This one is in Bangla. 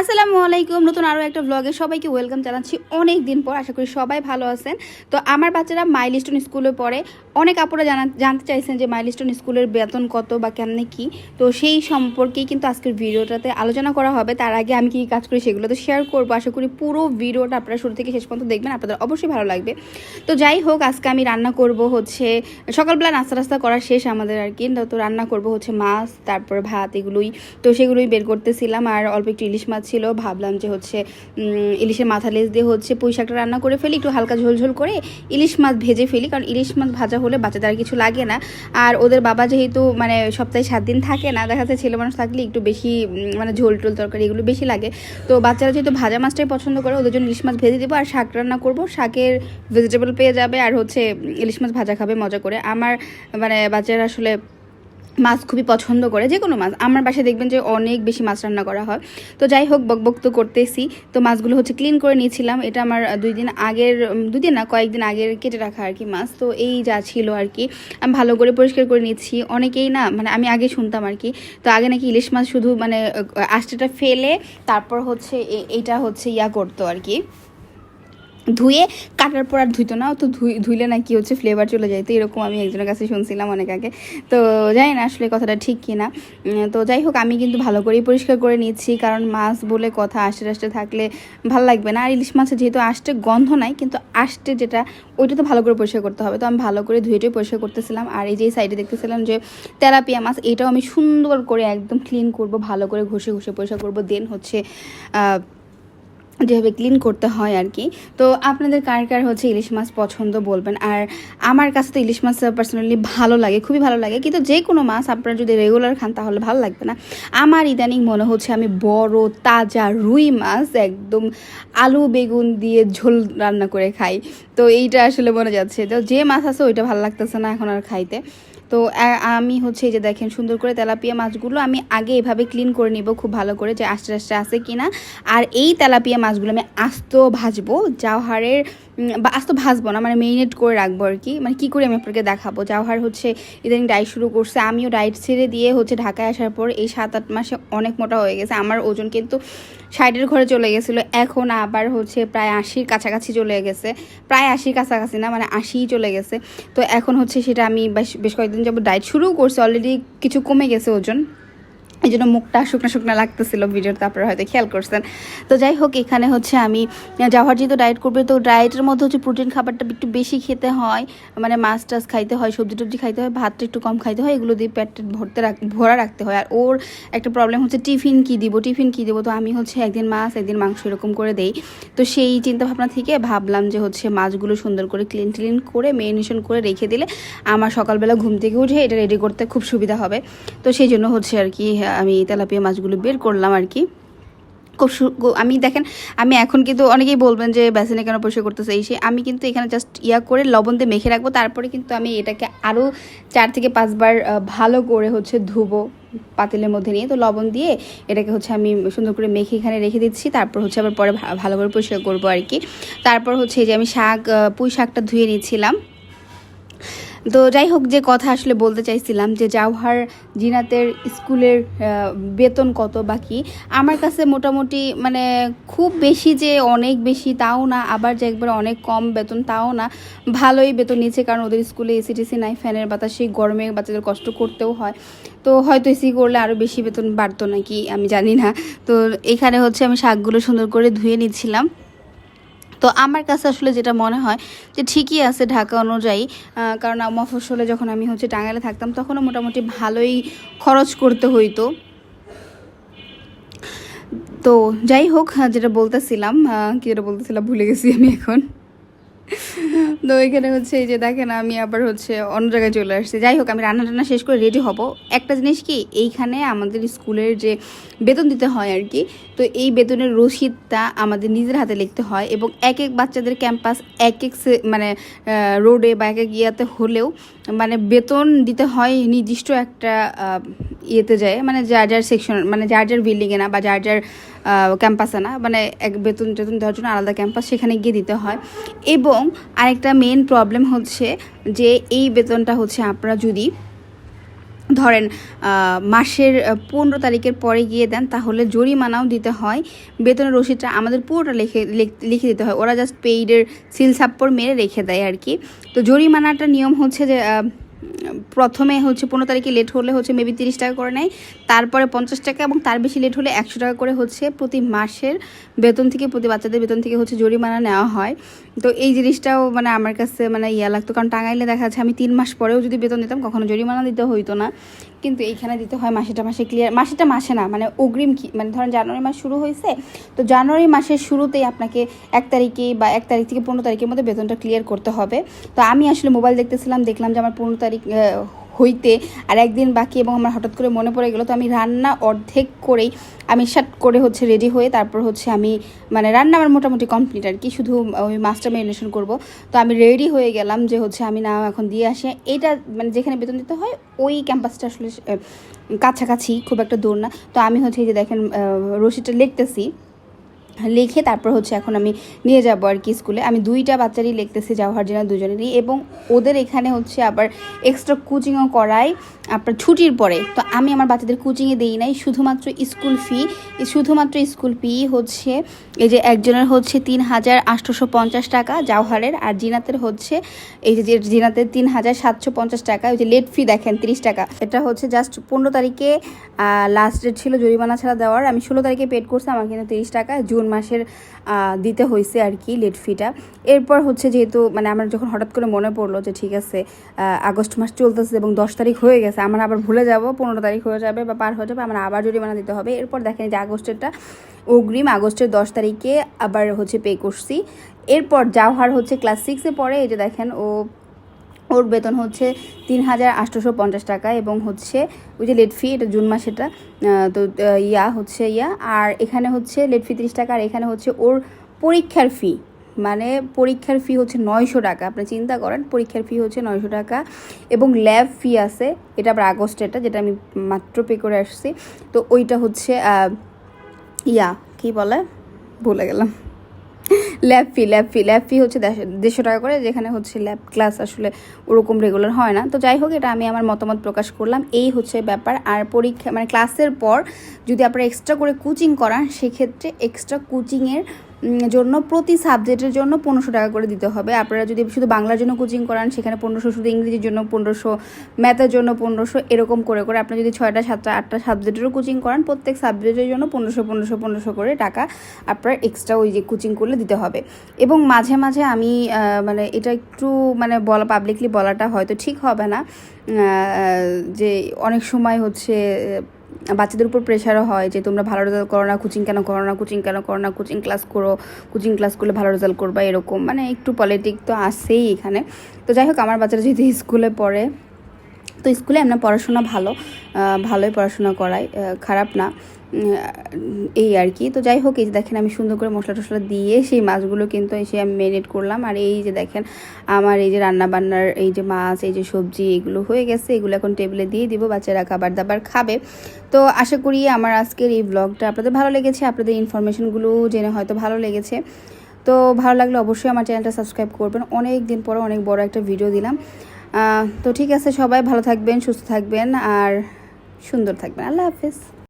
আসসালামু আলাইকুম, নতুন আরও একটা ব্লগে সবাইকে ওয়েলকাম জানাচ্ছি। অনেক দিন পর আশা করি সবাই ভালো আছেন। তো আমার বাচ্চারা মাইলস্টোন স্কুলে পড়ে। অনেক আপুরা জানা, জানতে চাইছেন যে মাইলস্টোন স্কুলের বেতন কত বা কেমনে কি। তো সেই সম্পর্কেই কিন্তু আজকের ভিডিওটাতে আলোচনা করা হবে। তার আগে আমি কি কাজ করি সেগুলো তো শেয়ার করব। আশা করি পুরো ভিডিওটা আপনারা শুরু থেকে শেষ পর্যন্ত দেখবেন, আপনাদের অবশ্যই ভালো লাগবে। তো যাই হোক, আজকে আমি রান্না করব হচ্ছে, সকালবেলা নাস্তা টাস্তা করা শেষ আমাদের আর কি। তো রান্না করব হচ্ছে মাছ, তারপর ভাত এগুলোই। তো সেগুলোই বের করতেছিলাম আর অল্প একটু ইলিশ মাছ ছিল, ভাবলাম যে হচ্ছে ইলিশের মাথা লেজ দিয়ে হচ্ছে পুঁই শাকটা রান্না করে ফেলি, একটু হালকা ঝোলঝোল করে ইলিশ মাছ ভেজে ফেলি, কারণ ইলিশ মাছ ভাজা হলে বাচ্চাদের আর কিছু লাগে না। আর ওদের বাবা যেহেতু মানে সপ্তাহে সাত দিন থাকে না, দেখা যাচ্ছে ছেলে মানুষ থাকলে একটু বেশি মানে ঝোল টোল তরকারি এগুলো বেশি লাগে। তো বাচ্চারা যেহেতু ভাজা মাছটাই পছন্দ করে, ওদের জন্য ইলিশ মাছ ভেজে দেবো, আর শাক রান্না করব, শাকের ভেজিটেবল পেয়ে যাবে, আর হচ্ছে ইলিশ মাছ ভাজা খাবে, মজা করে। আমার মানে বাচ্চারা আসলে মাছ খুবই পছন্দ করে, যে কোনো মাছ। আমার বাসায় দেখবেন যে অনেক বেশি মাছ রান্না করা হয়। তো যাই হোক, বকবক তো করতেছি। তো মাছগুলো হচ্ছে ক্লিন করে নিয়েছিলাম। এটা আমার দুই দিন আগের দুই দিন না, কয়েকদিন আগের কেটে রাখা আর কি মাছ। তো এই যা ছিল আর কি, আমি ভালো করে পরিষ্কার করে নিচ্ছি অনেকেই না মানে আমি আগে শুনতাম আর কি। তো আগে নাকি ইলিশ মাছ শুধু মানে আষ্টেটা ফেলে, তারপর হচ্ছে এ- এইটা হচ্ছে ইয়া করতো আর কি। ধুয়ে কাটার পর আর ধুইতো না তো ধুই, ধুইলে নাকি হচ্ছে ফ্লেভার চলে যায়। তো এরকম আমি একজনের কাছে শুনছিলাম অনেক আগে। তো জানি না আসলে কথাটা ঠিক কি না তো যাই হোক, আমি কিন্তু ভালো করেই পরিষ্কার করে নিচ্ছি কারণ মাছ বলে কথা, আষ্টে আষ্টে থাকলে ভালো লাগবে না। আর ইলিশ মাছের যেহেতু আষ্টে গন্ধ নাই, কিন্তু আষ্টে যেটা, ওইটা তো ভালো করে পরিষ্কার করতে হবে। তো আমি ভালো করে ধুয়েটাই পরিষ্কার করতেছিলাম। আর এই যে সাইডে দেখতেছিলাম যে তেলাপিয়া মাছ, এটাও আমি সুন্দর করে একদম ক্লিন করব, ভালো করে ঘষে ঘষে পরিষ্কার করব। দেন হচ্ছে যেভাবে ক্লিন করতে হয় আর কি তো আপনাদের কার কার হচ্ছে ইলিশ মাছ পছন্দ বলবেন? আর আমার কাছে তো ইলিশ মাছ পার্সোনালি ভালো লাগে, খুবই ভালো লাগে। কিন্তু যে কোনো মাছ আপনারা যদি রেগুলার খান তাহলে ভালো লাগবে না। আমার ইদানিং মনে হচ্ছে আমি বড়, তাজা রুই মাছ একদম আলু, বেগুন দিয়ে ঝোল রান্না করে খাই। তো এইটা আসলে মনে যাচ্ছে। তো যে মাছ আছে ওইটা ভালো লাগতেছে না এখন আর খাইতে। তো আমি হচ্ছে এই যে দেখেন সুন্দর করে তেলাপিয়া মাছগুলো আমি আগে এভাবে ক্লিন করে নিব খুব ভালো করে যে আস্তে আস্তে আছে কিনা। আর এই তেলাপিয়া মাছগুলো আমি আস্ত ভাজবো, জাওহারের বা আস্ত ভাজবো না মানে মেরিনেট করে রাখব আর কি। মানে কী করে আমি আপনাকে দেখাবো? জাওহার হচ্ছে ইদানিং ডায়েট শুরু করছে, আমিও ডায়েট ছেড়ে দিয়ে হচ্ছে ঢাকায় আসার পর এই সাত আট মাসে অনেক মোটা হয়ে গেছে। আমার ওজন কিন্তু ষাটের ঘরে চলে গেছিল, এখন আবার হচ্ছে প্রায় আশির কাছাকাছি চলে গেছে। প্রায় আশির কাছাকাছি না মানে আশিই চলে গেছে। তো এখন হচ্ছে সেটা আমি বেশ বেশ কয়েকদিন যাব ডায়েট শুরু করছে অলরেডি কিছু কমে গেছে ওজন। এই জন্য মুখটা শুকনো শুকনো লাগতেছিল ভিডিওতে আপনারা হয়তো খেয়াল করছেন। তো যাই হোক, এখানে হচ্ছে আমি যাওয়ার যেহেতু ডায়েট করবে, তো ডায়েটের মধ্যে হচ্ছে প্রোটিন খাবারটা একটু বেশি খেতে হয় মানে মাছ টাছ খাইতে হয় সবজি টবজি খাইতে হয়, ভাতটা একটু কম খাইতে হয়, এগুলো দিয়ে পেট ভরতে রাখ, ভরা রাখতে হয়। আর ওর একটা প্রবলেম হচ্ছে টিফিন কী দিব, টিফিন কী দেবো, তো আমি হচ্ছে একদিন মাছ, একদিন মাংস এরকম করে দেই। তো সেই চিন্তা ভাবনা থেকে ভাবলাম যে হচ্ছে মাছগুলো সুন্দর করে ক্লিন ক্লিন করে মেরিনেশন করে রেখে দিলে আমার সকালবেলা ঘুম থেকে উঠে এটা রেডি করতে খুব সুবিধা হবে। তো সেই জন্য হচ্ছে আর কি আমি তেলাপিয়া মাছগুলো বের করলাম আর কি। খুব আমি দেখেন, আমি এখন কিন্তু অনেকেই বলবেন যে বেসিনে কেন পরিষ্কার করতেছে এই সে, আমি কিন্তু এখানে জাস্ট ইয়া করে লবণ দিয়ে মেখে রাখব, তারপরে কিন্তু আমি এটাকে আরও চার থেকে পাঁচবার ভালো করে হচ্ছে ধুবো পাতিলের মধ্যে নিয়ে। তো লবণ দিয়ে এটাকে হচ্ছে আমি সুন্দর করে মেখে এখানে রেখে দিচ্ছি, তারপর হচ্ছে আবার পরে ভালো করে পরিষ্কার করব আর কি। তারপর হচ্ছে এই যে আমি শাক পুঁই শাকটা ধুয়ে নিচ্ছিলাম তো যাই হোক, যে কথা আসলে বলতে চাইছিলাম যে জাওহার জিনাতের স্কুলের বেতন কত বাকি আমার কাছে মোটামুটি মানে খুব বেশি যে অনেক বেশি তাও না, আবার যে একবার অনেক কম বেতন তাও না, ভালোই বেতন নিচ্ছে কারণ ওদের স্কুলে এসিটিসি নাই, ফ্যানের বাতাসে গরমে বাচ্চাদের কষ্ট করতেও হয়। তো হয়তো এসি করলে আরও বেশি বেতন বাড়তো নাকি, আমি জানি না। তো এখানে হচ্ছে আমি শাকগুলো সুন্দর করে ধুয়ে নিচ্ছিলাম। তো আমার কাছে আসলে যেটা মনে হয় যে ঠিকই আছে ঢাকা অনুযায়ী কারণ মফসলে যখন আমি হচ্ছে টাঙ্গাইলে থাকতাম তখনও মোটামুটি ভালোই খরচ করতে হইতো। তো যাই হোক যেটা বলতেছিলাম কি যেটা বলতেছিলাম, ভুলে গেছি আমি এখন। তো এখানে হচ্ছে এই যে দেখেন, আমি আবার হচ্ছে অন্য জায়গায় চলে আসছি। যাই হোক, আমি রান্না টান্না শেষ করে রেডি হব। একটা জিনিস কি, এইখানে আমাদের স্কুলের যে বেতন দিতে হয় আর কি, তো এই বেতনের রসিদটা আমাদের নিজের হাতে লিখতে হয় এবং এক এক বাচ্চাদের ক্যাম্পাস এক এক মানে রোডে বা এক এক ইয়াতে হলেও মানে বেতন দিতে হয় নির্দিষ্ট একটা ইয়েতে যায় মানে যার যার সেকশন মানে যার যার বিল্ডিংয়ে না বা যার যার ক্যাম্পাসে না মানে এক বেতন টেতন দেওয়ার জন্য আলাদা ক্যাম্পাস সেখানে গিয়ে দিতে হয়। এবং আরেকটা মেন প্রবলেম হচ্ছে যে এই বেতনটা হচ্ছে আপনারা যদি ধরেন মাসের পনেরো তারিখের পরে গিয়ে দেন, তাহলে জরিমানাও দিতে হয়। বেতনের রসিদটা আমাদের পুরোটা লিখে, লিখ- দিতে হয়। ওরা জাস্ট পেইডের সিল সাপ্পর মেরে রেখে দেয় আর কি। তো জরিমানাটা নিয়ম হচ্ছে যে প্রথমে হচ্ছে পনেরো তারিখে লেট হলে হচ্ছে মেবি তিরিশ টাকা করে নেয়, তারপরে পঞ্চাশ টাকা এবং তার বেশি লেট হলে একশো টাকা করে হচ্ছে প্রতি মাসের বেতন থেকে, প্রতি বাচ্চাদের বেতন থেকে হচ্ছে জরিমানা নেওয়া হয়। তো এই জিনিসটাও মানে আমার কাছে মানে ইয়া লাগতো, কারণ টাঙাইলে দেখা যাচ্ছে আমি তিন মাস পরেও যদি বেতন দিতাম, কখনো জরিমানা দিতে হইতো না। কিন্তু এইখানে দিতে হয় মাসেটা মাসে ক্লিয়ার মাসেটা মাসে না মানে অগ্রিম কি মানে ধরেন জানুয়ারি মাস শুরু হয়েছে, তো জানুয়ারি মাসের শুরুতেই আপনাকে এক তারিখে বা এক তারিখ থেকে পনেরো তারিখের মধ্যে বেতনটা ক্লিয়ার করতে হবে। তো আমি আসলে মোবাইল দেখতেছিলাম, দেখলাম যে আমার পনেরো তারিখ হইতে আর একদিন বাকি এবং আমার হঠাৎ করে মনে পড়ে গেলো তো আমি রান্না অর্ধেক করেই আমি শার্ট করে হচ্ছে রেডি হয়ে তারপর হচ্ছে আমি মানে রান্না আমার মোটামুটি কমপ্লিট আর কি শুধু ওই মাছটা ম্যারিনেশন করব। তো আমি রেডি হয়ে গেলাম যে হচ্ছে আমি না এখন দিয়ে আসি। এটা মানে যেখানে বেতন দিতে হয় ওই ক্যাম্পাসটা আসলে কাছাকাছি খুব একটা দূর না। তো আমি হচ্ছে এই যে দেখেন আহ, রশিদটা লিখতেছি। লিখে তারপর হচ্ছে এখন আমি নিয়ে যাব আর কি স্কুলে। আমি দুইটা বাচ্চারই লিখতেছি জওহার জেনা দুজনেরই এবং ওদের এখানে হচ্ছে আবার এক্সট্রা কোচিংও করাই আপনার ছুটির পরে। তো আমি আমার বাচ্চাদের কোচিংয়ে দিই নাই, শুধুমাত্র স্কুল ফি শুধুমাত্র স্কুল ফি হচ্ছে এই যে একজনের হচ্ছে তিন হাজার আটশোশো পঞ্চাশ টাকা জওহারের আর জিনাতের হচ্ছে এই যে যে জিনাতের তিন হাজার সাতশো পঞ্চাশ টাকা, ওই যে লেট ফি দেখেন তিরিশ টাকা। এটা হচ্ছে জাস্ট পনেরো তারিখে লাস্ট ডেট ছিল জরিমানা ছাড়া দেওয়ার। আমি ষোলো তারিখে পেড করছি, আমার কিন্তু তিরিশ টাকা, জুন মাসের দিতে হয়েছে আর কি লেট ফিটা এরপর হচ্ছে যেহেতু মানে আমার যখন হঠাৎ করে মনে পড়ল যে ঠিক আছে আগস্ট মাস চলতেছে এবং দশ তারিখ হয়ে গেছে, আমার আবার ভুলে যাব, পনেরো তারিখ হয়ে যাবে বা পার হয়ে যাবে, আমার আবার জরিমানা দিতে হবে। এরপর দেখেন যে আগস্টেরটা অগ্রিম, আগস্টের দশ তারিখে আবার হচ্ছে পে করছি। এরপর জাওহার হচ্ছে ক্লাস সিক্সে পড়ে এই যে দেখেন ও ওর বেতন হচ্ছে তিন হাজার আটশোশো পঞ্চাশ টাকা এবং হচ্ছে ওই যে লেট ফি এটা জুন মাসেটা আহ, তো ইয়া হচ্ছে ইয়া আর এখানে হচ্ছে লেট ফি তিরিশ টাকা আর এখানে হচ্ছে ওর পরীক্ষার ফি মানে পরীক্ষার ফি হচ্ছে নয়শো টাকা। আপনি চিন্তা করেন পরীক্ষার ফি হচ্ছে নয়শো টাকা এবং ল্যাব ফি আছে এটা আবার আগস্ট এটা যেটা আমি মাত্র পে করে আসছি। তো ওইটা হচ্ছে ইয়া কি বলে? ভুলে গেলাম। Lab fee lab fee lab fee হচ্ছে দেড়শো- টাকা করে, যেখানে হচ্ছে ল্যাব ক্লাস আসলে ওরকম রেগুলার হয় না। তো যাই হোক, এটা আমি আমার মতামত প্রকাশ করলাম। এই হচ্ছে ব্যাপার। আর পরীক্ষা মানে ক্লাসের পর যদি আপনারা এক্সট্রা করে কোচিং করান, সেক্ষেত্রে এক্সট্রা কোচিংয়ের জন্য প্রতি সাবজেক্টের জন্য পনেরোশো টাকা করে দিতে হবে। আপনারা যদি শুধু বাংলার জন্য কোচিং করান, সেখানে পনেরোশো, শুধু ইংরেজির জন্য পনেরোশো ম্যাথের জন্য পনেরোশো, এরকম করে করে আপনি যদি ছয়টা, সাতটা, আটটা সাবজেক্টেরও কোচিং করান, প্রত্যেক সাবজেক্টের জন্য পনেরোশো পনেরোশো পনেরোশো করে টাকা আপনার এক্সট্রা ওই যে কোচিং করলে দিতে হবে। এবং মাঝে মাঝে আমি মানে এটা একটু মানে বলা পাবলিকলি বলাটা হয়তো ঠিক হবে না। যে অনেক সময় হচ্ছে বাচ্চাদের উপর প্রেশারও হয় যে তোমরা ভালো রেজাল্ট করো না কোচিং কেন করো না কোচিং কেন করো না কোচিং ক্লাস করো কোচিং ক্লাস করলে ভালো রেজাল্ট করবা, এরকম। মানে একটু পলিটিক তো আসেই এখানে। তো যাই হোক, আমার বাচ্চারা যেহেতু স্কুলে পড়ে তো স্কুলে এমনি পড়াশোনা ভালো ভালোই পড়াশোনা আহ, খারাপ না এই আর কি। তো যাই হোক এই যে দেখেন আমি সুন্দর করে মশলা টশলা দিয়ে সেই মাছগুলো কিন্তু এসে আমি ম্যারিনেট করলাম। আর এই যে দেখেন আমার এই যে রান্না বান্নার এই যে মাছ এই যে সবজি এগুলো হয়ে গেছে। এগুলো এখন টেবিলে দিয়ে দিব বাচ্চারা খাবার দাবার খাবে। তো আশা করি আমার আজকের এই ব্লগটা আপনাদের ভালো লেগেছে। আপনাদের ইনফরমেশনগুলো জেনে হয়তো ভালো লেগেছে। তো ভালো লাগলে অবশ্যই আমার চ্যানেলটা সাবস্ক্রাইব করবেন। অনেক দিন পরে অনেক বড় একটা ভিডিও দিলাম। তো ঠিক আছে সবাই ভালো থাকবেন সুস্থ থাকবেন আর সুন্দর থাকবেন। আল্লাহ হাফেজ।